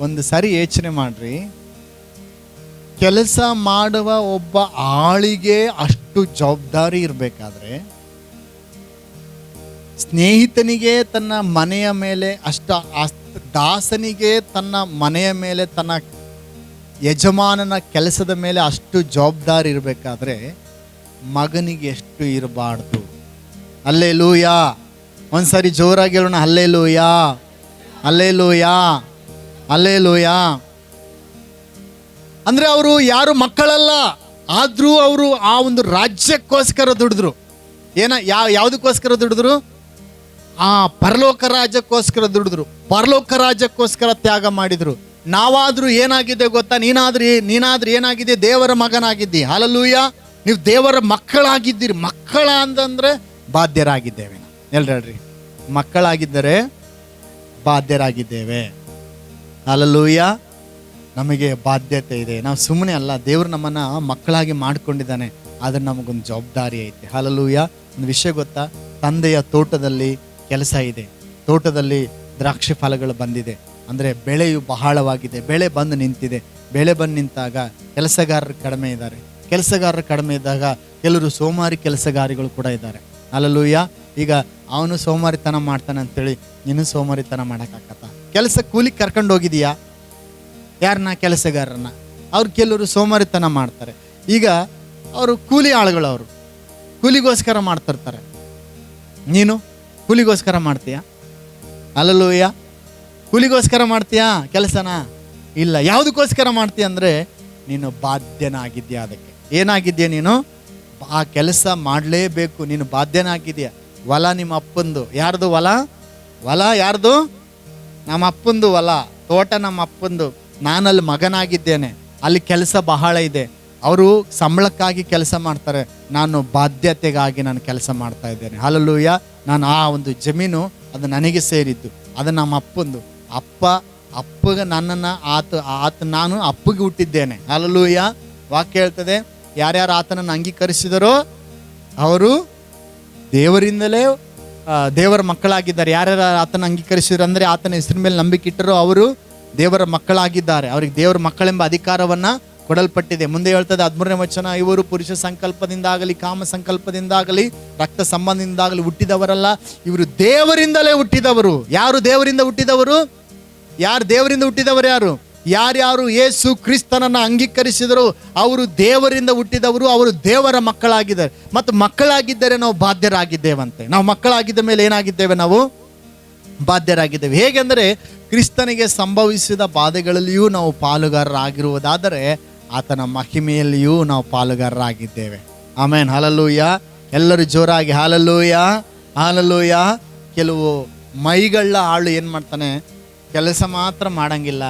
ಒಂದು ಸರಿ ಯೋಚನೆ ಮಾಡ್ರಿ. ಕೆಲಸ ಮಾಡುವ ಒಬ್ಬ ಆಳಿಗೆ ಅಷ್ಟು ಜವಾಬ್ದಾರಿ ಇರಬೇಕಾದ್ರೆ, ಸ್ನೇಹಿತನಿಗೆ ತನ್ನ ಮನೆಯ ಮೇಲೆ ಅಷ್ಟ ದಾಸನಿಗೆ ತನ್ನ ಮನೆಯ ಮೇಲೆ ತನ್ನ ಯಜಮಾನನ ಕೆಲಸದ ಮೇಲೆ ಅಷ್ಟು ಜವಾಬ್ದಾರಿ ಇರಬೇಕಾದ್ರೆ, ಮಗನಿಗೆ ಎಷ್ಟು ಇರಬಾರ್ದು. ಅಲ್ಲೇ ಲೂಯಾ ಒಂದ್ಸರಿ ಜೋರಾಗಿ ಹೇಳೋಣ ಅಲ್ಲೇ ಲೂಯಾ ಅಲ್ಲೇ ಲೂಯಾ ಅಲ್ಲೇ ಲೋಯ ಅಂದರೆ ಅವರು ಯಾರು ಮಕ್ಕಳಲ್ಲ, ಆದರೂ ಅವರು ಆ ಒಂದು ರಾಜ್ಯಕ್ಕೋಸ್ಕರ ದುಡಿದ್ರು. ಏನ ಯಾವ ಯಾವುದಕ್ಕೋಸ್ಕರ ದುಡಿದ್ರು? ಆ ಪರಲೋಕ ರಾಜ್ಯಕ್ಕೋಸ್ಕರ ದುಡಿದ್ರು. ಪರಲೋಕ ರಾಜ್ಯಕ್ಕೋಸ್ಕರ ತ್ಯಾಗ ಮಾಡಿದರು. ನಾವಾದರೂ ಏನಾಗಿದೆ ಗೊತ್ತಾ? ನೀನಾದ್ರೂ ನೀನಾದ್ರೂ ಏನಾಗಿದೆ? ದೇವರ ಮಗನಾಗಿದ್ದಿ. ಹಾಲಲ್ಲೂಯ. ನೀವು ದೇವರ ಮಕ್ಕಳಾಗಿದ್ದೀರಿ. ಮಕ್ಕಳ ಅಂತಂದರೆ ಬಾಧ್ಯರಾಗಿದ್ದೇವೆ ನಾವು. ಹೇಳ್ರಿ? ಮಕ್ಕಳಾಗಿದ್ದರೆ ಬಾಧ್ಯರಾಗಿದ್ದೇವೆ. ಹಾಲಲ್ಲೂಯ ನಮಗೆ ಬಾಧ್ಯತೆ ಇದೆ. ನಾವು ಸುಮ್ಮನೆ ಅಲ್ಲ, ದೇವರು ನಮ್ಮನ್ನು ಮಕ್ಕಳಾಗಿ ಮಾಡ್ಕೊಂಡಿದ್ದಾನೆ. ಆದರೆ ನಮಗೊಂದು ಜವಾಬ್ದಾರಿ ಐತೆ. ಹಾಲಲ್ಲೂಯ ಒಂದು ವಿಷಯ ಗೊತ್ತಾ? ತಂದೆಯ ತೋಟದಲ್ಲಿ ಕೆಲಸ ಇದೆ. ತೋಟದಲ್ಲಿ ದ್ರಾಕ್ಷಿ ಫಲಗಳು ಬಂದಿದೆ. ಅಂದರೆ ಬೆಳೆಯು ಬಹಳವಾಗಿದೆ. ಬೆಳೆ ಬಂದು ನಿಂತಿದೆ. ಬೆಳೆ ಬಂದು ನಿಂತಾಗ ಕೆಲಸಗಾರರು ಕಡಿಮೆ ಇದ್ದಾರೆ. ಕೆಲಸಗಾರರು ಕಡಿಮೆ ಇದ್ದಾಗ ಕೆಲವರು ಸೋಮಾರಿ ಕೆಲಸಗಾರಿಗಳು ಕೂಡ ಇದ್ದಾರೆ. ಅಲ್ಲಲ್ಲೂಯ್ಯ ಈಗ ಅವನು ಸೋಮಾರಿತನ ಮಾಡ್ತಾನೆ ಅಂತೇಳಿ, ನೀನು ಸೋಮಾರಿತನ ಮಾಡೋಕ್ಕಾಗತ್ತ? ಕೆಲಸ ಕೂಲಿ ಕರ್ಕೊಂಡು ಹೋಗಿದೀಯಾ? ಯಾರನ್ನ ಕೆಲಸಗಾರರನ್ನ? ಅವ್ರು ಕೆಲವರು ಸೋಮಾರಿತನ ಮಾಡ್ತಾರೆ. ಈಗ ಅವರು ಕೂಲಿ ಆಳುಗಳು ಅವರು ಕೂಲಿಗೋಸ್ಕರ ಮಾಡ್ತಿರ್ತಾರೆ. ನೀನು ಕೂಲಿಗೋಸ್ಕರ ಮಾಡ್ತೀಯಾ? ಅಲ್ಲಲ್ಲೂಯ್ಯ ಕೂಲಿಗೋಸ್ಕರ ಮಾಡ್ತೀಯಾ ಕೆಲಸನ? ಇಲ್ಲ, ಯಾವುದಕ್ಕೋಸ್ಕರ ಮಾಡ್ತೀಯ ಅಂದರೆ ನೀನು ಬಾಧ್ಯನಾಗಿದ್ಯಾ ಅದಕ್ಕೆ. ಏನಾಗಿದ್ಯಾ ನೀನು? ಆ ಕೆಲಸ ಮಾಡಲೇಬೇಕು. ನೀನು ಬಾಧ್ಯನಾಗಿದ್ಯಾ ಹೊಲ ನಿಮ್ಮ ಅಪ್ಪಂದು. ಯಾರ್ದು ಹೊಲ ಹೊಲ ಯಾರ್ದು? ನಮ್ಮ ಅಪ್ಪಂದು ಹೊಲ, ತೋಟ ನಮ್ಮ ಅಪ್ಪಂದು ನಾನಲ್ಲಿ ಮಗನಾಗಿದ್ದೇನೆ. ಅಲ್ಲಿ ಕೆಲಸ ಬಹಳ ಇದೆ. ಅವರು ಸಂಬಳಕ್ಕಾಗಿ ಕೆಲಸ ಮಾಡ್ತಾರೆ. ನಾನು ಬಾಧ್ಯತೆಗಾಗಿ ನಾನು ಕೆಲಸ ಮಾಡ್ತಾ ಇದ್ದೇನೆ. ಅಲ್ಲೂಯ್ಯ ನಾನು ಆ ಒಂದು ಜಮೀನು ಅದು ನನಗೆ ಸೇರಿದ್ದು. ಅದು ನಮ್ಮ ಅಪ್ಪಂದು ಅಪ್ಪ, ಅಪ್ಪಗೆ ನನ್ನನ್ನು ಆತ ಆತ ನಾನು ಅಪ್ಪಗೆ ಹುಟ್ಟಿದ್ದೇನೆ. ಅಲ್ಲೂಯ್ಯ ವಾಕ್ಯ ಹೇಳ್ತದೆ. ಯಾರ್ಯಾರು ಆತನನ್ನು ಅಂಗೀಕರಿಸಿದರೋ, ಅವರು ದೇವರಿಂದಲೇ ದೇವರ ಮಕ್ಕಳಾಗಿದ್ದಾರೆ. ಯಾರ್ಯಾರು ಆತನ ಅಂಗೀಕರಿಸಿದ್ರು ಅಂದರೆ ಆತನ ಹೆಸರಿನ ಮೇಲೆ ನಂಬಿಕೆ ಇಟ್ಟರು ಅವರು ದೇವರ ಮಕ್ಕಳಾಗಿದ್ದಾರೆ. ಅವರಿಗೆ ದೇವರ ಮಕ್ಕಳೆಂಬ ಅಧಿಕಾರವನ್ನು ಕೊಡಲ್ಪಟ್ಟಿದೆ. ಮುಂದೆ ಹೇಳ್ತದೆ ಹದಿಮೂರನೇ ವಚನ, ಇವರು ಪುರುಷ ಸಂಕಲ್ಪದಿಂದಾಗಲಿ, ಕಾಮ ಸಂಕಲ್ಪದಿಂದಾಗಲಿ, ರಕ್ತ ಸಂಬಂಧದಿಂದಾಗಲಿ ಹುಟ್ಟಿದವರಲ್ಲ, ಇವರು ದೇವರಿಂದಲೇ ಹುಟ್ಟಿದವರು. ಯಾರು ದೇವರಿಂದ ಹುಟ್ಟಿದವರು? ಯಾರು ದೇವರಿಂದ ಹುಟ್ಟಿದವರು ಯಾರು? ಯಾರ್ಯಾರು ಯೇಸು ಕ್ರಿಸ್ತನನ್ನು ಅಂಗೀಕರಿಸಿದರು ಅವರು ದೇವರಿಂದ ಹುಟ್ಟಿದವರು, ಅವರು ದೇವರ ಮಕ್ಕಳಾಗಿದ್ದಾರೆ. ಮತ್ತು ಮಕ್ಕಳಾಗಿದ್ದರೆ ನಾವು ಬಾಧ್ಯರಾಗಿದ್ದೇವಂತೆ. ನಾವು ಮಕ್ಕಳಾಗಿದ್ದ ಮೇಲೆ ಏನಾಗಿದ್ದೇವೆ ನಾವು? ಬಾಧ್ಯರಾಗಿದ್ದೇವೆ. ಹೇಗೆಂದರೆ ಕ್ರಿಸ್ತನಿಗೆ ಸಂಭವಿಸಿದ ಬಾಧೆಗಳಲ್ಲಿಯೂ ನಾವು ಪಾಲುಗಾರರಾಗಿರುವುದಾದರೆ ಆತನ ಮಹಿಮೆಯಲ್ಲಿಯೂ ನಾವು ಪಾಲುಗಾರರಾಗಿದ್ದೇವೆ. ಆಮೇನ್. ಹಾಲಲ್ಲೂಯ್ಯ ಎಲ್ಲರೂ ಜೋರಾಗಿ ಹಾಲಲ್ಲೂಯ್ಯ ಹಾಲಲ್ಲೂಯ್ಯ ಕೆಲವು ಮೈಗಳ ಆಳು ಏನು ಮಾಡ್ತಾನೆ ಕೆಲಸ ಮಾತ್ರ ಮಾಡಂಗಿಲ್ಲ.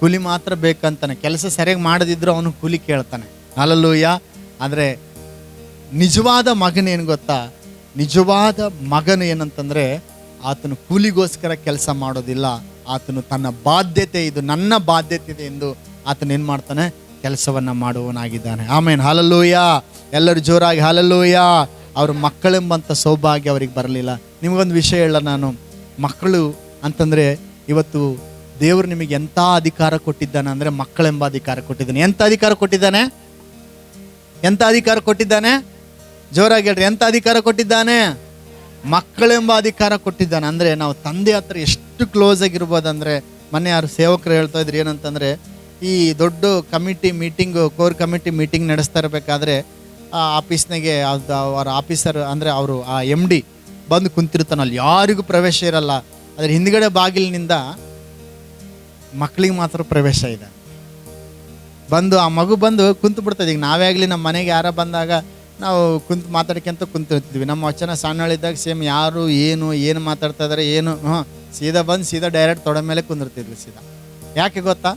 ಕೂಲಿ ಮಾತ್ರ ಬೇಕಂತಾನೆ. ಕೆಲಸ ಸರಿಯಾಗಿ ಮಾಡದಿದ್ರು ಅವನು ಕೂಲಿ ಕೇಳ್ತಾನೆ. ಅಲ್ಲಲ್ಲೂಯ್ಯ ಆದರೆ ನಿಜವಾದ ಮಗನೇನು ಗೊತ್ತಾ? ನಿಜವಾದ ಮಗನು ಏನಂತಂದರೆ ಆತನು ಕೂಲಿಗೋಸ್ಕರ ಕೆಲಸ ಮಾಡೋದಿಲ್ಲ. ಆತನು ತನ್ನ ಬಾಧ್ಯತೆ ಇದು, ನನ್ನ ಬಾಧ್ಯತೆ ಇದೆ ಎಂದು ಆತನ ಏನು ಮಾಡ್ತಾನೆ? ಕೆಲಸವನ್ನು ಮಾಡುವವನಾಗಿದ್ದಾನೆ. ಆಮೇಲೆ ಹಾಲಲ್ಲೂಯ್ಯ ಎಲ್ಲರೂ ಜೋರಾಗಿ ಹಾಲಲ್ಲೂಯ್ಯ ಅವ್ರ ಮಕ್ಕಳೆಂಬಂಥ ಸೌಭಾಗ್ಯ ಅವ್ರಿಗೆ ಬರಲಿಲ್ಲ. ನಿಮಗೊಂದು ವಿಷಯ ಹೇಳ ನಾನು. ಮಕ್ಕಳು ಅಂತಂದರೆ ಇವತ್ತು ದೇವರು ನಿಮಗೆ ಎಂಥ ಅಧಿಕಾರ ಕೊಟ್ಟಿದ್ದಾನೆ ಅಂದರೆ ಮಕ್ಕಳೆಂಬ ಅಧಿಕಾರ ಕೊಟ್ಟಿದ್ದಾನೆ. ಎಂಥ ಅಧಿಕಾರ ಕೊಟ್ಟಿದ್ದಾನೆ? ಎಂಥ ಅಧಿಕಾರ ಕೊಟ್ಟಿದ್ದಾನೆ? ಜೋರಾಗಿ ಹೇಳ್ರಿ ಎಂಥ ಅಧಿಕಾರ ಕೊಟ್ಟಿದ್ದಾನೆ? ಮಕ್ಕಳೆಂಬ ಅಧಿಕಾರ ಕೊಟ್ಟಿದ್ದಾನೆ. ಅಂದರೆ ನಾವು ತಂದೆ ಹತ್ರ ಎಷ್ಟು ಕ್ಲೋಸ್ ಆಗಿರ್ಬೋದಂದ್ರೆ, ಮೊನ್ನೆ ಯಾರು ಸೇವಕರು ಹೇಳ್ತಾ ಇದ್ರು ಏನಂತಂದರೆ, ಈ ದೊಡ್ಡ committee meeting core committee meeting ನಡೆಸ್ತಾ ಇರಬೇಕಾದ್ರೆ, ಆ ಆಫೀಸ್ನಾಗೆ ಅದು ಅವರ ಆಫೀಸರ್ ಅಂದರೆ ಅವರು, ಆ ಎಂ ಡಿ ಬಂದು ಕುಂತಿರ್ತಾನಲ್ಲಿ, ಯಾರಿಗೂ ಪ್ರವೇಶ ಇರಲ್ಲ. ಅದ್ರ ಹಿಂದ್ಗಡೆ ಬಾಗಿಲಿನಿಂದ ಮಕ್ಕಳಿಗೆ ಮಾತ್ರ ಪ್ರವೇಶ ಇದೆ. ಬಂದು ಆ ಮಗು ಬಂದು ಕುಂತು ಬಿಡ್ತದೆ. ಈಗ ನಾವೇ ಆಗಲಿ ನಮ್ಮ ಮನೆಗೆ ಯಾರ ಬಂದಾಗ ನಾವು ಕುಂತು ಮಾತಾಡ್ಕೊಂತ ಕುಂತಿರ್ತೀವಿ ನಮ್ಮ ವಚನ ಸಣ್ಣಳಿದ್ದಾಗ ಸೇಮ್ ಯಾರು, ಏನು ಏನು ಮಾತಾಡ್ತಾ ಇದಾರೆ ಏನು, ಹಾಂ, ಸೀದಾ ಬಂದು ಸೀದಾ ಡೈರೆಕ್ಟ್ ತೊಡೆ ಮೇಲೆ ಕುಂದಿರ್ತಿದ್ವಿ ಸೀದಾ. ಯಾಕೆ ಗೊತ್ತಾ?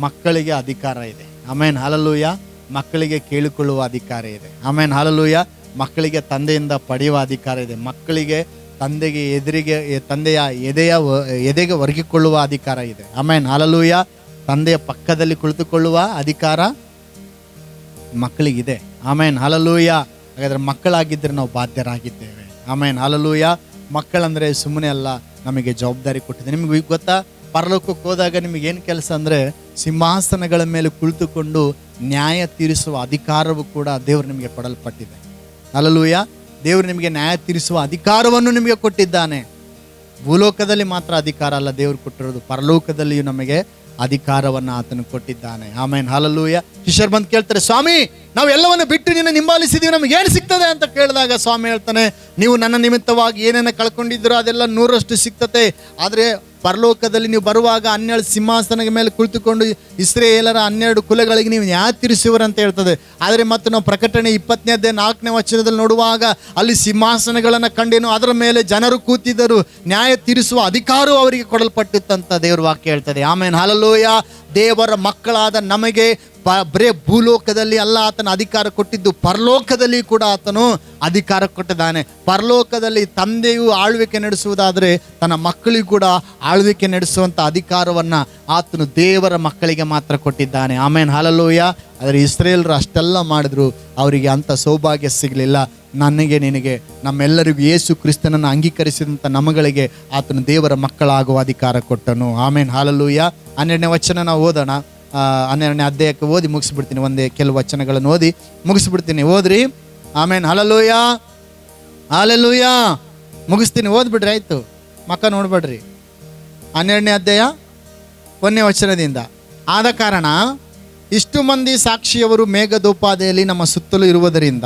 ಮಕ್ಕಳಿಗೆ ಅಧಿಕಾರ ಇದೆ. ಆಮೇನ್ ಹಾಲಲ್ಲೂಯ ಮಕ್ಕಳಿಗೆ ಕೇಳಿಕೊಳ್ಳುವ ಅಧಿಕಾರ ಇದೆ. ಆಮೇನ್ ಹಾಲಲ್ಲೂಯ ಮಕ್ಕಳಿಗೆ ತಂದೆಯಿಂದ ಪಡೆಯುವ ಅಧಿಕಾರ ಇದೆ. ಮಕ್ಕಳಿಗೆ ತಂದೆಗೆ ಎದುರಿಗೆ ತಂದೆಯ ಎದೆಯ ಎದೆಗೆ ಒರಗಿಕೊಳ್ಳುವ ಅಧಿಕಾರ ಇದೆ. ಆಮೇನ್. ಹಾಲಲ್ಲೂಯ ತಂದೆಯ ಪಕ್ಕದಲ್ಲಿ ಕುಳಿತುಕೊಳ್ಳುವ ಅಧಿಕಾರ ಮಕ್ಕಳಿಗಿದೆ. ಆಮೇನ್. ಹಾಲಲ್ಲೂಯ ಹಾಗಾದ್ರೆ ಮಕ್ಕಳಾಗಿದ್ದರೆ ನಾವು ಬಾಧ್ಯರಾಗಿದ್ದೇವೆ. ಆಮೇನ್. ಹಾಲಲ್ಲೂಯ ಮಕ್ಕಳಂದ್ರೆ ಸುಮ್ಮನೆ ಅಲ್ಲ, ನಮಗೆ ಜವಾಬ್ದಾರಿ ಕೊಟ್ಟಿದೆ. ನಿಮಗೆ ಗೊತ್ತಾ? ಪರಲೋಕಕ್ಕೆ ಹೋದಾಗ ನಿಮಗೆ ಏನು ಕೆಲಸ ಅಂದರೆ ಸಿಂಹಾಸನಗಳ ಮೇಲೆ ಕುಳಿತುಕೊಂಡು ನ್ಯಾಯ ತೀರಿಸುವ ಅಧಿಕಾರವು ಕೂಡ ದೇವರು ನಿಮಗೆ ಕೊಡಲ್ಪಟ್ಟಿದೆ. ಅಲ್ಲಲೂಯ ದೇವರು ನಿಮಗೆ ನ್ಯಾಯ ತೀರಿಸುವ ಅಧಿಕಾರವನ್ನು ನಿಮಗೆ ಕೊಟ್ಟಿದ್ದಾನೆ. ಭೂಲೋಕದಲ್ಲಿ ಮಾತ್ರ ಅಧಿಕಾರ ಅಲ್ಲ, ದೇವರು ಕೊಟ್ಟಿರೋದು ಪರಲೋಕದಲ್ಲಿಯೂ ನಮಗೆ ಅಧಿಕಾರವನ್ನು ಆತನು ಕೊಟ್ಟಿದ್ದಾನೆ. ಆಮೇನ್. ಹಾಲಲ್ಲೂಯ ಶಿಷ್ಯರು ಬಂದು ಕೇಳ್ತಾರೆ, ಸ್ವಾಮಿ ನಾವು ಎಲ್ಲವನ್ನು ಬಿಟ್ಟು ನಿನ್ನ ನಿಂಬಾಲಿಸಿದೀವಿ ನಮ್ಗೆ ಏನು ಸಿಗ್ತದೆ? ಅಂತ ಕೇಳಿದಾಗ ಸ್ವಾಮಿ ಹೇಳ್ತಾನೆ, ನೀವು ನನ್ನ ನಿಮಿತ್ತವಾಗಿ ಏನೇನು ಕಳ್ಕೊಂಡಿದ್ದೀರೋ ಅದೆಲ್ಲ ನೂರಷ್ಟು ಸಿಗ್ತತೆ, ಆದರೆ ಪರಲೋಕದಲ್ಲಿ ನೀವು ಬರುವಾಗ ಹನ್ನೆರಡು ಸಿಂಹಾಸನದ ಮೇಲೆ ಕುಳಿತುಕೊಂಡು ಇಸ್ರೇಲರ ಹನ್ನೆರಡು ಕುಲಗಳಿಗೆ ನೀವು ನ್ಯಾಯ ತೀರಿಸುವರು ಅಂತ ಹೇಳ್ತದೆ. ಆದರೆ ಮತ್ತು ನಾವು ಪ್ರಕಟಣೆ ಇಪ್ಪತ್ತನೇ ಅಧ್ಯಾಯ ನಾಲ್ಕನೇ ವಚನದಲ್ಲಿ ನೋಡುವಾಗ ಅಲ್ಲಿ ಸಿಂಹಾಸನಗಳನ್ನು ಕಂಡೇನು ಅದರ ಮೇಲೆ ಜನರು ಕೂತಿದ್ದರು. ನ್ಯಾಯ ತೀರಿಸುವ ಅಧಿಕಾರವು ಅವರಿಗೆ ಕೊಡಲ್ಪಟ್ಟಿತ್ತಂತ ದೇವರು ವಾಕ್ಯ ಹೇಳ್ತದೆ. ಆಮೇಲೆ ಹಲಲೋಯ ದೇವರ ಮಕ್ಕಳಾದ ನಮಗೆ ಬರೇ ಭೂಲೋಕದಲ್ಲಿ ಅಲ್ಲ, ಆತನ ಅಧಿಕಾರ ಕೊಟ್ಟಿದ್ದು ಪರಲೋಕದಲ್ಲಿ ಕೂಡ ಆತನು ಅಧಿಕಾರ ಕೊಟ್ಟಿದ್ದಾನೆ. ಪರಲೋಕದಲ್ಲಿ ತಂದೆಯು ಆಳ್ವಿಕೆ ನಡೆಸುವುದಾದರೆ ತನ್ನ ಮಕ್ಕಳಿಗೂ ಕೂಡ ಆಳ್ವಿಕೆ ನಡೆಸುವಂಥ ಅಧಿಕಾರವನ್ನು ಆತನು ದೇವರ ಮಕ್ಕಳಿಗೆ ಮಾತ್ರ ಕೊಟ್ಟಿದ್ದಾನೆ. ಆಮೇನ್ ಹಾಲಲ್ಲೋಯ್ಯ ಆದರೆ ಇಸ್ರೇಲ್ರು ಅಷ್ಟೆಲ್ಲ ಮಾಡಿದ್ರು, ಅವರಿಗೆ ಅಂಥ ಸೌಭಾಗ್ಯ ಸಿಗಲಿಲ್ಲ. ನನಗೆ, ನಿನಗೆ, ನಮ್ಮೆಲ್ಲರಿಗೂ ಯೇಸು ಕ್ರಿಸ್ತನನ್ನು ಅಂಗೀಕರಿಸಿದಂಥ ನಮಗಳಿಗೆ ಆತನು ದೇವರ ಮಕ್ಕಳಾಗುವ ಅಧಿಕಾರ ಕೊಟ್ಟನು. ಆಮೇನ್ ಹಾಲಲ್ಲೂಯ್ಯ ಹನ್ನೆರಡನೇ ವಚನ ನಾವು ಓದೋಣ. ಹನ್ನೆರಡನೇ ಅಧ್ಯಾಯಕ್ಕೆ ಓದಿ ಮುಗಿಸ್ಬಿಡ್ತೀನಿ. ಒಂದೇ ಕೆಲವು ವಚನಗಳನ್ನು ಓದಿ ಮುಗಿಸ್ಬಿಡ್ತೀನಿ. ಓದ್ರಿ. ಆಮೇನ್. ಹಲಲೂಯ ಹಾಲೆಲೂಯ ಮುಗಿಸ್ತೀನಿ. ಓದ್ಬಿಡ್ರಿ, ಆಯ್ತು. ಮಕ್ಕ ನೋಡ್ಬೇಡ್ರಿ. ಹನ್ನೆರಡನೇ ಅಧ್ಯಾಯ ಒಂದನೇ ವಚನದಿಂದ. ಆದ ಕಾರಣ ಇಷ್ಟು ಮಂದಿ ಸಾಕ್ಷಿಯವರು ಮೇಘದೋಪಾದೆಯಲ್ಲಿ ನಮ್ಮ ಸುತ್ತಲೂ ಇರುವುದರಿಂದ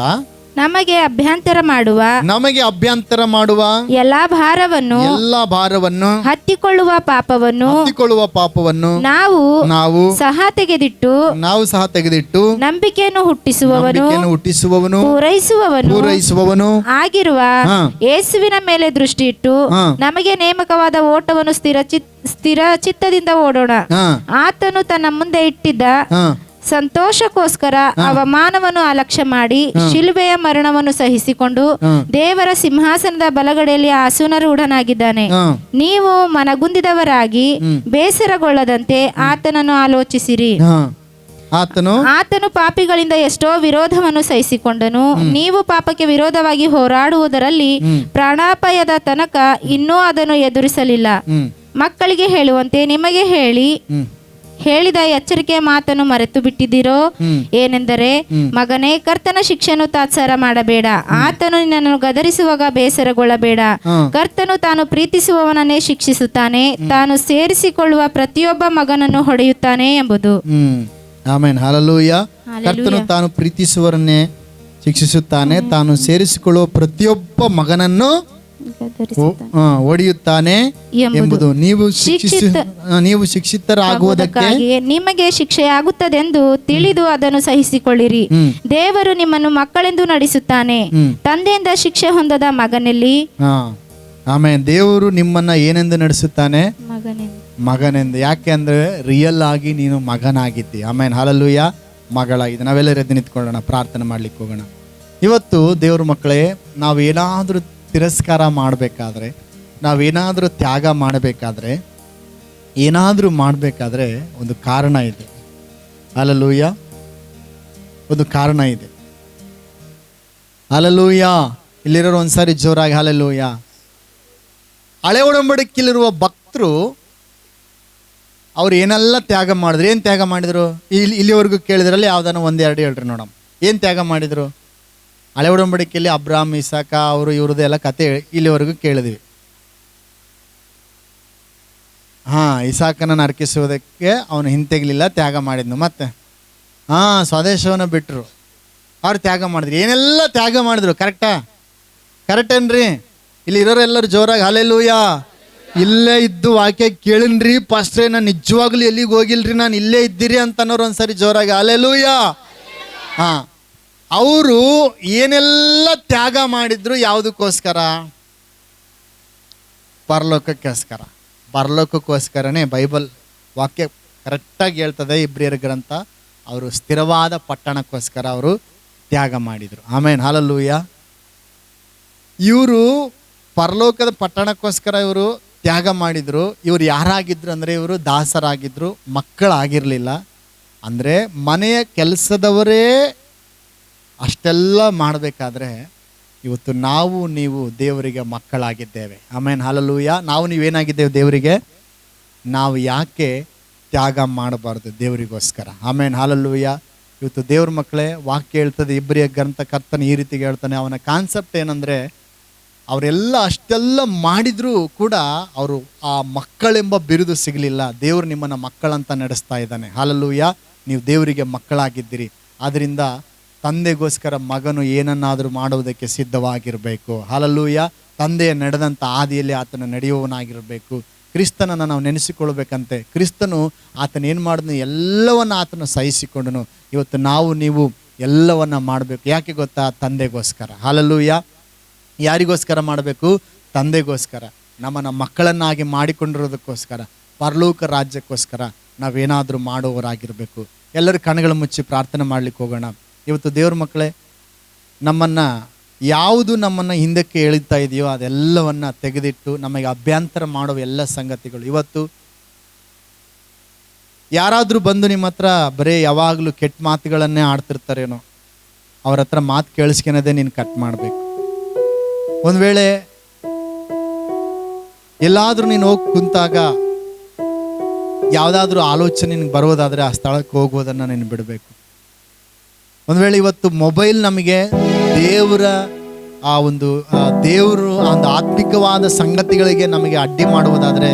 ನಮಗೆ ಅಭ್ಯಂತರ ಮಾಡುವ ನಮಗೆ ಅಭ್ಯಂತರ ಮಾಡುವ ಎಲ್ಲಾ ಭಾರವನ್ನು ಎಲ್ಲಾ ಭಾರವನ್ನು ಹತ್ತಿಕೊಳ್ಳುವ ಪಾಪವನ್ನು ಹತ್ತಿಕೊಳ್ಳುವ ಪಾಪವನ್ನು ನಾವು ನಾವು ಸಹ ತೆಗೆದಿಟ್ಟು ನಾವು ಸಹ ತೆಗೆದಿಟ್ಟು ನಂಬಿಕೆಯನ್ನು ಹುಟ್ಟಿಸುವವನು ನಂಬಿಕೆಯನ್ನು ಹುಟ್ಟಿಸುವವನು ಪೂರೈಸುವವನು ಪೂರೈಸುವವನು ಆಗಿರುವ ಹಾ. ಯೇಸುವಿನ ಮೇಲೆ ದೃಷ್ಟಿ ಇಟ್ಟು ಹಾ. ನಮಗೆ ನೇಮಕವಾದ ಓಟವನ್ನು ಸ್ಥಿರ ಚಿತ್ ಸ್ಥಿರ ಚಿತ್ತದಿಂದ ಓಡೋಣ ಹಾ ಆತನು ತನ್ನ ಮುಂದೆ ಇಟ್ಟಿದ್ದ ಹಾ ಸಂತೋಷಕ್ಕೋಸ್ಕರ ಅವಮಾನವನ್ನು ಅಲಕ್ಷ್ಯ ಮಾಡಿ ಶಿಲುಬೆಯ ಮರಣವನ್ನು ಸಹಿಸಿಕೊಂಡು ದೇವರ ಸಿಂಹಾಸನದ ಬಲಗಡೆಯಲ್ಲಿ ಆಸೂನರೂಢನಾಗಿದ್ದಾನೆ ನೀವು ಮನಗುಂದಿದವರಾಗಿ ಬೇಸರಗೊಳ್ಳದಂತೆ ಆತನನ್ನು ಆಲೋಚಿಸಿರಿ. ಆತನು? ಆತನು ಪಾಪಿಗಳಿಂದ ಎಷ್ಟೋ ವಿರೋಧವನ್ನು ಸಹಿಸಿಕೊಂಡನು. ನೀವು ಪಾಪಕ್ಕೆ ವಿರೋಧವಾಗಿ ಹೋರಾಡುವುದರಲ್ಲಿ ಪ್ರಾಣಾಪಾಯದ ತನಕ ಇನ್ನೂ ಅದನ್ನು ಎದುರಿಸಲಿಲ್ಲ. ಮಕ್ಕಳಿಗೆ ಹೇಳುವಂತೆ ನಿಮಗೆ ಹೇಳಿ ಹೇಳಿದ ಎಚ್ಚರಿಕೆಯ ಮಾತನ್ನು ಮರೆತು ಬಿಟ್ಟಿದ್ದೀರೋ. ಏನೆಂದರೆ ಮಗನೇ ಕರ್ತನ ಶಿಕ್ಷೆಯನ್ನು ತಾತ್ಸಾರ ಮಾಡಬೇಡ. ಆತನು ನಿನ್ನನ್ನು ಗದರಿಸುವಾಗ ಬೇಸರಗೊಳ್ಳಬೇಡ. ಕರ್ತನು ತಾನು ಪ್ರೀತಿಸುವವನನ್ನೇ ಶಿಕ್ಷಿಸುತ್ತಾನೆ. ತಾನು ಸೇರಿಸಿಕೊಳ್ಳುವ ಪ್ರತಿಯೊಬ್ಬ ಮಗನನ್ನು ಹೊಡೆಯುತ್ತಾನೆ ಎಂಬುದು. ಆಮೇನ್. ಕರ್ತನು ತಾನು ಪ್ರೀತಿಸುವರನ್ನೇ ಶಿಕ್ಷಿಸುತ್ತಾನೆ. ತಾನು ಸೇರಿಸಿಕೊಳ್ಳುವ ಪ್ರತಿಯೊಬ್ಬ ಮಗನನ್ನು ಹೊಡೆಯುತ್ತಾನೆ ಎಂಬುದು. ನೀವು ನೀವು ಶಿಕ್ಷಿತರಾಗುವುದಕ್ಕೆ ನಿಮಗೆ ಶಿಕ್ಷೆಯಾಗುತ್ತದೆಂದು ತಿಳಿದು ಅದನ್ನು ಸಹಿಸಿಕೊಳ್ಳಿರಿ. ದೇವರು ನಿಮ್ಮನ್ನು ಮಕ್ಕಳೆಂದು ನಡೆಸುತ್ತಾನೆ. ತಂದೆಯಿಂದ ಶಿಕ್ಷೆ ಹೊಂದದ ಮಗನಲ್ಲಿ ಹಾ. ಆಮೇಲೆ ದೇವರು ನಿಮ್ಮನ್ನ ಏನೆಂದು ನಡೆಸುತ್ತಾನೆ? ಮಗನೆಂದು. ಮಗನೆಂದು. ಯಾಕೆ ಅಂದ್ರೆ ರಿಯಲ್ ಆಗಿ ನೀನು ಮಗನಾಗಿದ್ದಿ. ಆಮೇಲೆ ಹಲಲುಯ್ಯ ಮಗಳಾಗಿದೆ ನಾವೆಲ್ಲರೂ ಎದ್ದು ನಿಂತ್ಕೊಳ್ಳೋಣ ಪ್ರಾರ್ಥನೆ ಮಾಡ್ಲಿಕ್ಕೆ ಹೋಗೋಣ. ಇವತ್ತು ದೇವ್ರ ಮಕ್ಕಳೇ ನಾವು ಏನಾದರೂ ತಿರಸ್ಕಾರ ಮಾಡಬೇಕಾದ್ರೆ, ನಾವೇನಾದರೂ ತ್ಯಾಗ ಮಾಡಬೇಕಾದ್ರೆ, ಏನಾದರೂ ಮಾಡಬೇಕಾದ್ರೆ ಒಂದು ಕಾರಣ ಇದೆ. ಅಲಲೂಯ ಒಂದು ಕಾರಣ ಇದೆ. ಅಲಲೂಯ ಇಲ್ಲಿರೋರು ಒಂದ್ಸಾರಿ ಜೋರಾಗಿ ಅಲಲೂಯ ಹಳೆ ಒಡಂಬಡಿಕೆಯಲ್ಲಿರುವ ಭಕ್ತರು ಅವ್ರು ಏನೆಲ್ಲ ತ್ಯಾಗ ಮಾಡಿದ್ರು? ಏನು ತ್ಯಾಗ ಮಾಡಿದರು? ಇಲ್ಲಿ, ಇಲ್ಲಿವರೆಗೂ ಕೇಳಿದ್ರಲ್ಲಿ ಯಾವ್ದಾನ ಒಂದೆರಡು ಹೇಳ್ರಿ ನೋಡಮ್ ಏನು ತ್ಯಾಗ ಮಾಡಿದ್ರು? ಹಳೆ ಒಡಂಬಡಿಕೆಯಲ್ಲಿ ಅಬ್ರಾಮ್ ಇಸಾಕ, ಅವರು ಇವ್ರದ್ದು ಎಲ್ಲ ಕತೆ ಇಲ್ಲಿವರೆಗೂ ಕೇಳಿದ್ವಿ. ಹಾ ಇಸಾಕನ ನರ್ಕಿಸುವುದಕ್ಕೆ ಅವನು ಹಿಂತೆಗಲಿಲ್ಲ, ತ್ಯಾಗ ಮಾಡಿದ್ನು. ಮತ್ತೆ? ಹಾಂ, ಸ್ವದೇಶವನ್ನು ಬಿಟ್ಟರು ಅವ್ರು ತ್ಯಾಗ ಮಾಡಿದ್ರು. ಏನೆಲ್ಲ ತ್ಯಾಗ ಮಾಡಿದ್ರು? ಕರೆಕ್ಟಾ? ಕರೆಕ್ಟ್ ಏನ್ರಿ? ಇಲ್ಲಿ ಇರೋರೆಲ್ಲರೂ ಜೋರಾಗಿ ಅಲ್ಲೆಲ್ಲೂಯ ಇಲ್ಲೇ ಇದ್ದು ವಾಕ್ಯ ಕೇಳಿನ್ರಿ ಫಸ್ಟ್ ನಾನು ನಿಜವಾಗ್ಲೂ ಎಲ್ಲಿಗೆ ಹೋಗಿಲ್ರಿ? ನಾನು ಇಲ್ಲೇ ಇದ್ದೀರಿ ಅಂತ ಅನ್ನೋರು ಒಂದ್ಸರಿ ಜೋರಾಗಿ ಅಲ್ಲೆಲ್ಲೂಯ ಹಾ. ಅವರು ಏನೆಲ್ಲ ತ್ಯಾಗ ಮಾಡಿದ್ರು ಯಾವುದಕ್ಕೋಸ್ಕರ? ಪರಲೋಕಕ್ಕೋಸ್ಕರ. ಪರಲೋಕಕ್ಕೋಸ್ಕರನೇ ಬೈಬಲ್ ವಾಕ್ಯ ಕರೆಕ್ಟಾಗಿ ಹೇಳ್ತದೆ ಇಬ್ರಿಯರ ಗ್ರಂಥ. ಅವರು ಸ್ಥಿರವಾದ ಪಟ್ಟಣಕ್ಕೋಸ್ಕರ ಅವರು ತ್ಯಾಗ ಮಾಡಿದರು. ಆಮೇಲೆ ಹಾಲಲ್ಲೂಯ್ಯ ಇವರು ಪರಲೋಕದ ಪಟ್ಟಣಕ್ಕೋಸ್ಕರ ಇವರು ತ್ಯಾಗ ಮಾಡಿದರು. ಇವರು ಯಾರಾಗಿದ್ರು ಅಂದರೆ ಇವರು ದಾಸರಾಗಿದ್ದರು ಮಕ್ಕಳಾಗಿರಲಿಲ್ಲ. ಅಂದರೆ ಮನೆಯ ಕೆಲಸದವರೇ ಅಷ್ಟೆಲ್ಲ ಮಾಡಬೇಕಾದ್ರೆ ಇವತ್ತು ನಾವು ನೀವು ದೇವರಿಗೆ ಮಕ್ಕಳಾಗಿದ್ದೇವೆ. ಆಮೇನ್. ಹಾಲಲ್ಲೂಯ. ನಾವು ನೀವೇನಾಗಿದ್ದೇವೆ ದೇವರಿಗೆ? ನಾವು ಯಾಕೆ ತ್ಯಾಗ ಮಾಡಬಾರ್ದು ದೇವರಿಗೋಸ್ಕರ. ಆಮೇಲೆ ಹಾಲಲ್ಲೂಯ್ಯ ಇವತ್ತು ದೇವ್ರ ಮಕ್ಕಳೇ ವಾಕ್ಯ ಹೇಳ್ತದೆ ಇಬ್ಬರಿಯ ಗ್ರಂಥ ಕರ್ತನ ಈ ರೀತಿಗೆ ಹೇಳ್ತಾನೆ, ಅವನ ಕಾನ್ಸೆಪ್ಟ್ ಏನಂದರೆ ಅವರೆಲ್ಲ ಅಷ್ಟೆಲ್ಲ ಮಾಡಿದರೂ ಕೂಡ ಅವರು ಆ ಮಕ್ಕಳೆಂಬ ಬಿರುದು ಸಿಗಲಿಲ್ಲ. ದೇವರು ನಿಮ್ಮನ್ನು ಮಕ್ಕಳಂತ ನಡೆಸ್ತಾ ಇದ್ದಾನೆ. ಹಾಲಲ್ಲೂಯ್ಯ ನೀವು ದೇವರಿಗೆ ಮಕ್ಕಳಾಗಿದ್ದೀರಿ. ಆದ್ದರಿಂದ ತಂದೆಗೋಸ್ಕರ ಮಗನು ಏನನ್ನಾದರೂ ಮಾಡುವುದಕ್ಕೆ ಸಿದ್ಧವಾಗಿರಬೇಕು. ಹಲಲೂಯ ತಂದೆಯ ನಡೆದಂಥ ಹಾದಿಯಲ್ಲಿ ಆತನ ನಡೆಯುವವನಾಗಿರಬೇಕು. ಕ್ರಿಸ್ತನನ್ನು ನಾವು ನೆನೆಸಿಕೊಳ್ಬೇಕಂತೆ. ಕ್ರಿಸ್ತನು ಆತನ ಏನು ಮಾಡಿದ್ನು? ಎಲ್ಲವನ್ನು ಆತನು ಸಹಿಸಿಕೊಂಡನು. ಇವತ್ತು ನಾವು, ನೀವು ಎಲ್ಲವನ್ನು ಮಾಡಬೇಕು. ಯಾಕೆ ಗೊತ್ತಾ? ತಂದೆಗೋಸ್ಕರ. ಹಾಲಲ್ಲೂಯ್ಯ ಯಾರಿಗೋಸ್ಕರ ಮಾಡಬೇಕು? ತಂದೆಗೋಸ್ಕರ. ನಮ್ಮನ್ನು ಮಕ್ಕಳನ್ನಾಗಿ ಮಾಡಿಕೊಂಡಿರೋದಕ್ಕೋಸ್ಕರ. ಪರಲೋಕ ರಾಜ್ಯಕ್ಕೋಸ್ಕರ ನಾವೇನಾದರೂ ಮಾಡುವವರಾಗಿರಬೇಕು. ಎಲ್ಲರೂ ಕಣ್ಗಳು ಮುಚ್ಚಿ ಪ್ರಾರ್ಥನೆ ಮಾಡ್ಲಿಕ್ಕೆ ಹೋಗೋಣ. ಇವತ್ತು ದೇವ್ರ ಮಕ್ಕಳೇ, ನಮ್ಮನ್ನು ಯಾವುದು ನಮ್ಮನ್ನು ಹಿಂದಕ್ಕೆ ಎಳಿತಾ ಇದೆಯೋ ಅದೆಲ್ಲವನ್ನು ತೆಗೆದಿಟ್ಟು ನಮಗೆ ಅಭ್ಯಂತರ ಮಾಡುವ ಎಲ್ಲ ಸಂಗತಿಗಳು. ಇವತ್ತು ಯಾರಾದರೂ ಬಂದು ನಿಮ್ಮ ಹತ್ರ ಬರೀ ಯಾವಾಗಲೂ ಕೆಟ್ಟ ಮಾತುಗಳನ್ನೇ ಆಡ್ತಿರ್ತಾರೇನೋ, ಅವ್ರ ಹತ್ರ ಮಾತು ಕೇಳಿಸ್ಕೊಳ್ಳೋದೇ ನೀನು ಕಟ್ ಮಾಡಬೇಕು. ಒಂದು ವೇಳೆ ಎಲ್ಲಾದರೂ ನೀನು ಹೋಗಿ ಕುಂತಾಗ ಯಾವುದಾದ್ರೂ ಆಲೋಚನೆ ನಿನಗೆ ಬರೋದಾದರೆ ಆ ಸ್ಥಳಕ್ಕೆ ಹೋಗೋದನ್ನು ನೀನು ಬಿಡಬೇಕು. ಒಂದು ವೇಳೆ ಇವತ್ತು ಮೊಬೈಲ್ ನಮಗೆ ದೇವರ ಆ ಒಂದು ದೇವರು ಒಂದು ಆತ್ಮಿಕವಾದ ಸಂಗತಿಗಳಿಗೆ ನಮಗೆ ಅಡ್ಡಿ ಮಾಡುವುದಾದರೆ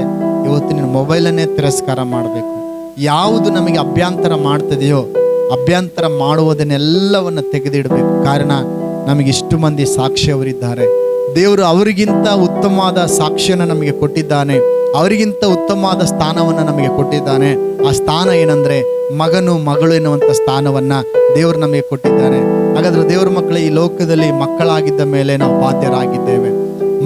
ಇವತ್ತು ನೀನು ಮೊಬೈಲನ್ನೇ ತಿರಸ್ಕಾರ ಮಾಡಬೇಕು. ಯಾವುದು ನಮಗೆ ಅಭ್ಯಂತರ ಮಾಡ್ತದೆಯೋ ಅಭ್ಯಂತರ ಮಾಡುವುದನ್ನೆಲ್ಲವನ್ನು ತೆಗೆದಿಡಬೇಕು. ಕಾರಣ ನಮಗೆ ಇಷ್ಟು ಮಂದಿ ಸಾಕ್ಷಿಯವರಿದ್ದಾರೆ. ದೇವರು ಅವರಿಗಿಂತ ಉತ್ತಮವಾದ ಸಾಕ್ಷಿಯನ್ನು ನಮಗೆ ಕೊಟ್ಟಿದ್ದಾನೆ. ಅವರಿಗಿಂತ ಉತ್ತಮವಾದ ಸ್ಥಾನವನ್ನು ನಮಗೆ ಕೊಟ್ಟಿದ್ದಾನೆ. ಆ ಸ್ಥಾನ ಏನಂದ್ರೆ ಮಗನು ಮಗಳು ಎನ್ನುವಂಥ ಸ್ಥಾನವನ್ನು ದೇವರು ನಮಗೆ ಕೊಟ್ಟಿದ್ದಾನೆ ಹಾಗಾದರೆ ದೇವ್ರ ಮಕ್ಕಳು, ಈ ಲೋಕದಲ್ಲಿ ಮಕ್ಕಳಾಗಿದ್ದ ಮೇಲೆ ನಾವು ಬಾಧ್ಯರಾಗಿದ್ದೇವೆ.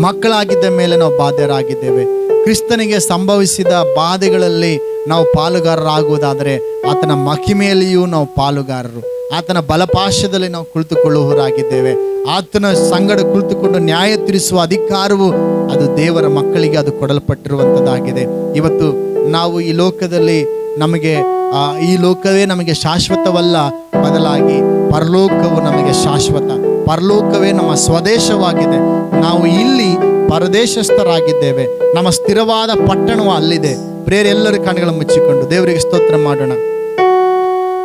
ಮಕ್ಕಳಾಗಿದ್ದ ಮೇಲೆ ನಾವು ಬಾಧ್ಯರಾಗಿದ್ದೇವೆ. ಕ್ರಿಸ್ತನಿಗೆ ಸಂಭವಿಸಿದ ಬಾಧೆಗಳಲ್ಲಿ ನಾವು ಪಾಲುಗಾರರಾಗುವುದಾದರೆ ಆತನ ಮಹಿಮೆಯಲ್ಲಿಯೂ ನಾವು ಪಾಲುಗಾರರು. ಆತನ ಬಲಪಾಶದಲ್ಲಿ ನಾವು ಕುಳಿತುಕೊಳ್ಳುವವರಾಗಿದ್ದೇವೆ. ಆತನ ಸಂಗಡ ಕುಳಿತುಕೊಂಡು ನ್ಯಾಯ ತೀರಿಸುವ ಅಧಿಕಾರವು ಅದು ದೇವರ ಮಕ್ಕಳಿಗೆ ಅದು ಕೊಡಲ್ಪಟ್ಟಿರುವಂಥದ್ದಾಗಿದೆ. ಇವತ್ತು ನಾವು ಈ ಲೋಕದಲ್ಲಿ ನಮಗೆ ಈ ಲೋಕವೇ ನಮಗೆ ಶಾಶ್ವತವಲ್ಲ ಬದಲಾಗಿ ಪರಲೋಕವು ನಮಗೆ ಶಾಶ್ವತ. ಪರಲೋಕವೇ ನಮ್ಮ ಸ್ವದೇಶವಾಗಿದೆ. ನಾವು ಇಲ್ಲಿ ಪರದೇಶಸ್ಥರಾಗಿದ್ದೇವೆ. ನಮ್ಮ ಸ್ಥಿರವಾದ ಪಟ್ಟಣವು ಅಲ್ಲಿದೆ. ಪ್ರೇರೆಲ್ಲರ ಕಣ್ಣುಗಳನ್ನು ಮುಚ್ಚಿಕೊಂಡು ದೇವರಿಗೆ ಸ್ತೋತ್ರ ಮಾಡೋಣ.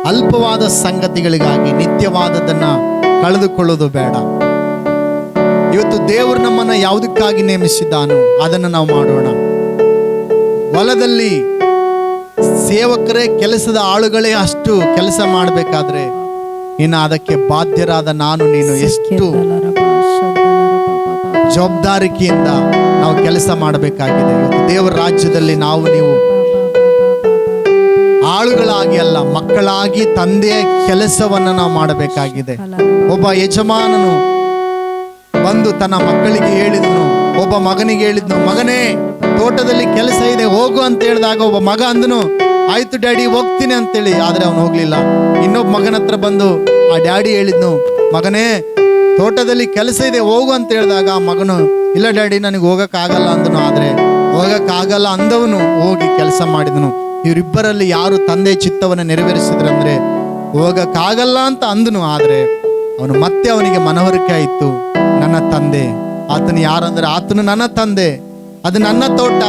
ಅಲ್ಪವಾದ ಸಂಗತಿಗಳಿಗಾಗಿ ನಿತ್ಯವಾದದನ್ನ ಕಳೆದುಕೊಳ್ಳೋದು ಬೇಡ. ಇವತ್ತು ದೇವರು ನಮ್ಮನ್ನ ಯಾವುದಕ್ಕಾಗಿ ನೇಮಿಸಿದ್ದಾನೋ ಅದನ್ನು ನಾವು ಮಾಡೋಣ. ಹೊಲದಲ್ಲಿ ಸೇವಕರೇ, ಕೆಲಸದ ಆಳುಗಳೇ ಅಷ್ಟು ಕೆಲಸ ಮಾಡಬೇಕಾದ್ರೆ ಇನ್ನು ಅದಕ್ಕೆ ಬಾಧ್ಯರಾದ ನಾನು, ನೀನು ಎಷ್ಟು ಜವಾಬ್ದಾರಿಕೆಯಿಂದ ನಾವು ಕೆಲಸ ಮಾಡಬೇಕಾಗಿದೆ. ದೇವರ ರಾಜ್ಯದಲ್ಲಿ ನಾವು, ನೀವು ಆಳುಗಳಾಗಿ ಅಲ್ಲ, ಮಕ್ಕಳಾಗಿ ತಂದೆಯ ಕೆಲಸವನ್ನು ನಾವು ಮಾಡಬೇಕಾಗಿದೆ. ಒಬ್ಬ ಯಜಮಾನನು ಬಂದು ತನ್ನ ಮಕ್ಕಳಿಗೆ ಹೇಳಿದನು, ಒಬ್ಬ ಮಗನಿಗೆ ಹೇಳಿದ್ನು, ಮಗನೇ, ತೋಟದಲ್ಲಿ ಕೆಲಸ ಇದೆ, ಹೋಗು ಅಂತ ಹೇಳಿದಾಗ ಒಬ್ಬ ಮಗ ಅಂದನು ಆಯ್ತು ಡ್ಯಾಡಿ, ಹೋಗ್ತೀನಿ ಅಂತೇಳಿ. ಆದ್ರೆ ಅವನು ಹೋಗ್ಲಿಲ್ಲ. ಇನ್ನೊಬ್ಬ ಮಗನ ಹತ್ರ ಬಂದು ಆ ಡ್ಯಾಡಿ ಹೇಳಿದ್ನು, ಮಗನೇ, ತೋಟದಲ್ಲಿ ಕೆಲಸ ಇದೆ, ಹೋಗು ಅಂತ ಹೇಳಿದಾಗ ಆ ಮಗನು, ಇಲ್ಲ ಡ್ಯಾಡಿ, ನನಗೆ ಹೋಗಕ್ಕಾಗಲ್ಲ ಅಂದನು. ಆದ್ರೆ ಹೋಗಕ್ಕಾಗಲ್ಲ ಅಂದವನು ಹೋಗಿ ಕೆಲಸ ಮಾಡಿದನು. ಇವರಿಬ್ಬರಲ್ಲಿ ಯಾರು ತಂದೆ ಚಿತ್ತವನ್ನು ನೆರವೇರಿಸಿದ್ರಂದ್ರೆ ಹೋಗಕ್ಕಾಗಲ್ಲ ಅಂತ ಅಂದನು. ಆದ್ರೆ ಅವನು ಮತ್ತೆ ಅವನಿಗೆ ಮನವರಿಕೆ ಆಯಿತು. ನನ್ನ ತಂದೆ, ಆತನು ಯಾರಂದ್ರೆ ಆತನು ನನ್ನ ತಂದೆ. ಅದು ನನ್ನ ತೋಟ.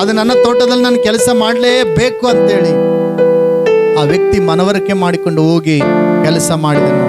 ಅದು ನನ್ನ ತೋಟದಲ್ಲಿ ನಾನು ಕೆಲಸ ಮಾಡಲೇಬೇಕು ಅಂತೇಳಿ ಆ ವ್ಯಕ್ತಿ ಮನವರಿಕೆ ಮಾಡಿಕೊಂಡು ಹೋಗಿ ಕೆಲಸ ಮಾಡಿದನು.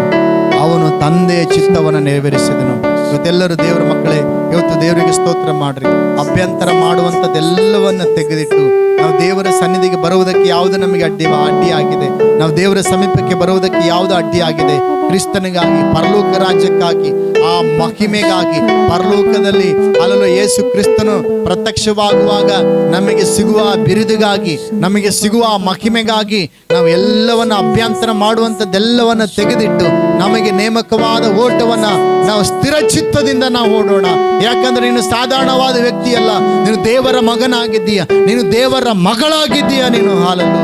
ಅವನು ತಂದೆಯ ಚಿತ್ತವನ್ನು ನೆರವೇರಿಸಿದನು. ಇವತ್ತೆಲ್ಲರೂ ದೇವರ ಮಕ್ಕಳೇ, ಇವತ್ತು ದೇವರಿಗೆ ಸ್ತೋತ್ರ ಮಾಡ್ರಿ. ಅಭ್ಯಂತರ ಮಾಡುವಂಥದ್ದೆಲ್ಲವನ್ನು ತೆಗೆದಿಟ್ಟು ನಾವು ದೇವರ ಸನ್ನಿಧಿಗೆ ಬರುವುದಕ್ಕೆ ಯಾವುದು ನಮಗೆ ಅಡ್ಡಿ ಅಡ್ಡಿ ಆಗಿದೆ? ನಾವು ದೇವರ ಸಮೀಪಕ್ಕೆ ಬರುವುದಕ್ಕೆ ಯಾವುದು ಅಡ್ಡಿ ಆಗಿದೆ? ಕ್ರಿಸ್ತನಿಗಾಗಿ, ಪರಲೋಕ ರಾಜ್ಯಕ್ಕಾಗಿ ಆ ಮಹಿಮೆಗಾಗಿ ಪರಲೋಕದಲ್ಲಿ ಅಲ್ಲಲು ಯೇಸು ಕ್ರಿಸ್ತನು ಪ್ರತ್ಯಕ್ಷವಾಗುವಾಗ ನಮಗೆ ಸಿಗುವ ಬಿರುದಿಗಾಗಿ, ನಮಗೆ ಸಿಗುವ ಮಹಿಮೆಗಾಗಿ ನಾವು ಎಲ್ಲವನ್ನು ಅಭ್ಯಂತರ ಮಾಡುವಂಥದ್ದೆಲ್ಲವನ್ನು ತೆಗೆದಿಟ್ಟು ನಮಗೆ ನೇಮಕವಾದ ಓಟವನ್ನು ನಾವು ಸ್ಥಿರ ಚಿತ್ತದಿಂದ ನಾವು ಓಡೋಣ. ಯಾಕಂದ್ರೆ ನೀನು ಸಾಧಾರಣವಾದ ವ್ಯಕ್ತಿಯಲ್ಲ, ನೀನು ದೇವರ ಮಗನಾಗಿದ್ದೀಯ, ನೀನು ದೇವರ ಮಗಳಾಗಿದ್ದೀಯ ನೀನು. ಹಾಲಲ್ಲೂ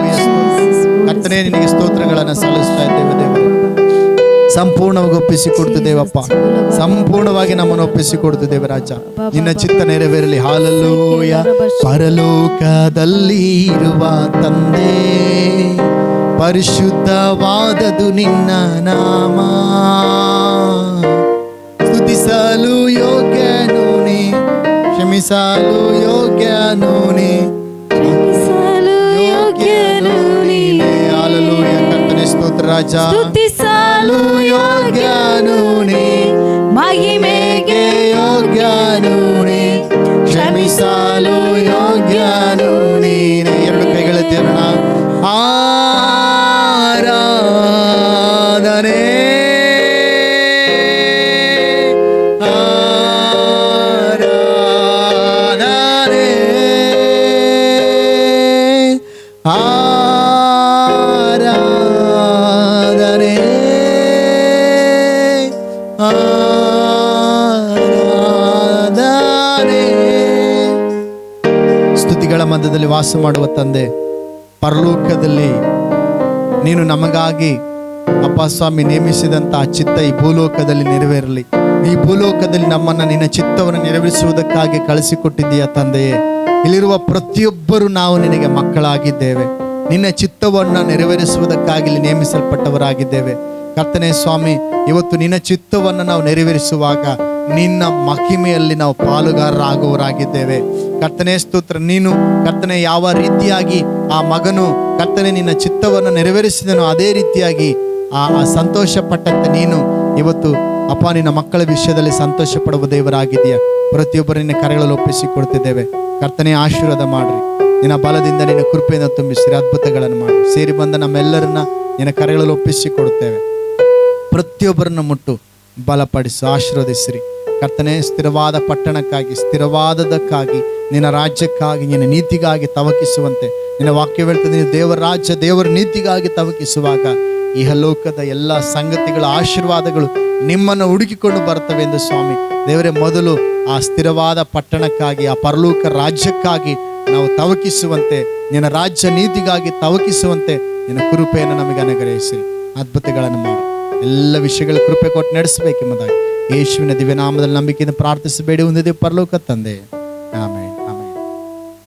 ಕರ್ತನೇ, ನಿನಗೆ ಸ್ತೋತ್ರಗಳನ್ನು ಸಲ್ಲಿಸ್ತಾ ಇದ್ದೇವೆ ದೇವರೇ. ಸಂಪೂರ್ಣವಾಗಿ ಒಪ್ಪಿಸಿಕೊಡ್ತಿದ್ದೇವಪ್ಪ ಸಂಪೂರ್ಣವಾಗಿ ನಮ್ಮನ್ನು ಒಪ್ಪಿಸಿಕೊಡ್ತಿದ್ದೇವೆ ದೇವರಾಜ ನಿನ್ನ ಚಿತ್ತ ನೆರವೇರಲಿ. ಹಾಲಲ್ಲೂಯ ಪರಲೋಕದಲ್ಲಿ ಇರುವ ತಂದೆ ಪರಿಶುದ್ಧವಾದದು ನಿನ್ನ ನಾಮ. ಸ್ತುತಿಸಲು ಯೋಗ್ಯನು ಕ್ಷಮಿಸಲು ಯೋಗ್ಯನು ಸ್ತೋತ್ರ ರಾಜ. ಸ್ತುತಿಸಲು ಯೋಗ್ಯನು ನೀ ಮಹಿಮೆಗೆ ಸ್ತುತಿಗಳ ಮಧ್ಯದಲ್ಲಿ ವಾಸ ಮಾಡುವ ತಂದೆ, ಪರಲೋಕದಲ್ಲಿ ನೀನು ನಮಗಾಗಿ ಅಪ್ಪ ಸ್ವಾಮಿ ನೇಮಿಸಿದಂತಹ ಚಿತ್ತ ಈ ಭೂಲೋಕದಲ್ಲಿ ನೆರವೇರಲಿ. ಈ ಭೂಲೋಕದಲ್ಲಿ ನಮ್ಮನ್ನ ನಿನ್ನ ಚಿತ್ತವನ್ನು ನೆರವೇರಿಸುವುದಕ್ಕಾಗಿ ಕಳಿಸಿಕೊಟ್ಟಿದ್ದೀಯ ತಂದೆಯೇ. ಇಲ್ಲಿರುವ ಪ್ರತಿಯೊಬ್ಬರು ನಾವು ನಿನಗೆ ಮಕ್ಕಳಾಗಿದ್ದೇವೆ. ನಿನ್ನ ಚಿತ್ತವನ್ನು ನೆರವೇರಿಸುವುದಕ್ಕಾಗಿ ನೇಮಿಸಲ್ಪಟ್ಟವರಾಗಿದ್ದೇವೆ. ಕರ್ತನೆ ಸ್ವಾಮಿ, ಇವತ್ತು ನಿನ್ನ ಚಿತ್ತವನ್ನು ನಾವು ನೆರವೇರಿಸುವಾಗ ನಿನ್ನ ಮಹಿಮೆಯಲ್ಲಿ ನಾವು ಪಾಲುಗಾರರಾಗುವವರಾಗಿದ್ದೇವೆ. ಕರ್ತನೆ ಸ್ತೋತ್ರ, ನೀನು ಕರ್ತನೆ ಯಾವ ರೀತಿಯಾಗಿ ಆ ಮಗನು ಕರ್ತನೆ ನಿನ್ನ ಚಿತ್ತವನ್ನು ನೆರವೇರಿಸಿದನು ಅದೇ ರೀತಿಯಾಗಿ ಆ ಸಂತೋಷ ಪಟ್ಟಂತೆ ನೀನು ಇವತ್ತು, ಅಪ್ಪ, ನಿನ್ನ ಮಕ್ಕಳ ವಿಷಯದಲ್ಲಿ ಸಂತೋಷ ಪಡುವ ದೇವರಾಗಿದೆಯಾ ಪ್ರತಿಯೊಬ್ಬರು ನಿನ್ನ ಕರೆಗಳಲ್ಲಿ ಒಪ್ಪಿಸಿಕೊಡ್ತಿದ್ದೇವೆ. ಕರ್ತನೆ ಆಶೀರ್ವಾದ ಮಾಡ್ರಿ. ನಿನ್ನ ಬಲದಿಂದ ನಿನ್ನ ಕೃಪೆಯಿಂದ ತುಂಬಿಸಿರಿ. ಅದ್ಭುತಗಳನ್ನು ಮಾಡಿ ಸೇರಿ ಬಂದ ನಮ್ಮೆಲ್ಲರನ್ನ ನಿನ್ನ ಕರೆಗಳಲ್ಲಿ ಒಪ್ಪಿಸಿಕೊಡುತ್ತೇವೆ. ಪ್ರತಿಯೊಬ್ಬರನ್ನು ಮುಟ್ಟು ಬಲಪಡಿಸು, ಆಶೀರ್ವದಿಸಿರಿ. ಕರ್ತನೆ, ಸ್ಥಿರವಾದ ಪಟ್ಟಣಕ್ಕಾಗಿ, ಸ್ಥಿರವಾದದಕ್ಕಾಗಿ, ನಿನ್ನ ರಾಜ್ಯಕ್ಕಾಗಿ, ನಿನ್ನ ನೀತಿಗಾಗಿ ತವಕಿಸುವಂತೆ, ನಿನ್ನ ವಾಕ್ಯ ಹೇಳ್ತದೆ, ನೀನು ದೇವರ ರಾಜ್ಯ, ದೇವರ ನೀತಿಗಾಗಿ ತವಕಿಸುವಾಗ ಇಹಲೋಕದ ಎಲ್ಲ ಸಂಗತಿಗಳ, ಆಶೀರ್ವಾದಗಳು ನಿಮ್ಮನ್ನು ಹುಡುಕಿಕೊಂಡು ಬರ್ತವೆ ಎಂದು ಸ್ವಾಮಿ. ದೇವರೇ, ಮೊದಲು ಆ ಸ್ಥಿರವಾದ ಪಟ್ಟಣಕ್ಕಾಗಿ, ಆ ಪರಲೋಕ ರಾಜ್ಯಕ್ಕಾಗಿ ನಾವು ತವಕಿಸುವಂತೆ, ನಿನ್ನ ರಾಜ್ಯ ನೀತಿಗಾಗಿ ತವಕಿಸುವಂತೆ, ನಿನ್ನ ಕೃಪೆಯನ್ನು ನಮಗೆ ಅನುಗ್ರಹಿಸಿ ಅದ್ಭುತಗಳನ್ನು ಮಾಡಿ. ಎಲ್ಲ ವಿಷಯಗಳ ಕೃಪೆ ಕೊಟ್ಟು ನಡೆಸಬೇಕೆಂಬುದಾಗಿ. ಯೇಸುವಿನ ದಿವ್ಯನಾಮದಲ್ಲಿ ನಂಬಿಕೆಯಿಂದ ಪ್ರಾರ್ಥಿಸಬೇಡಿ ಹೊಂದಿದೆ ಪರಲೋಕ ತಂದೆ.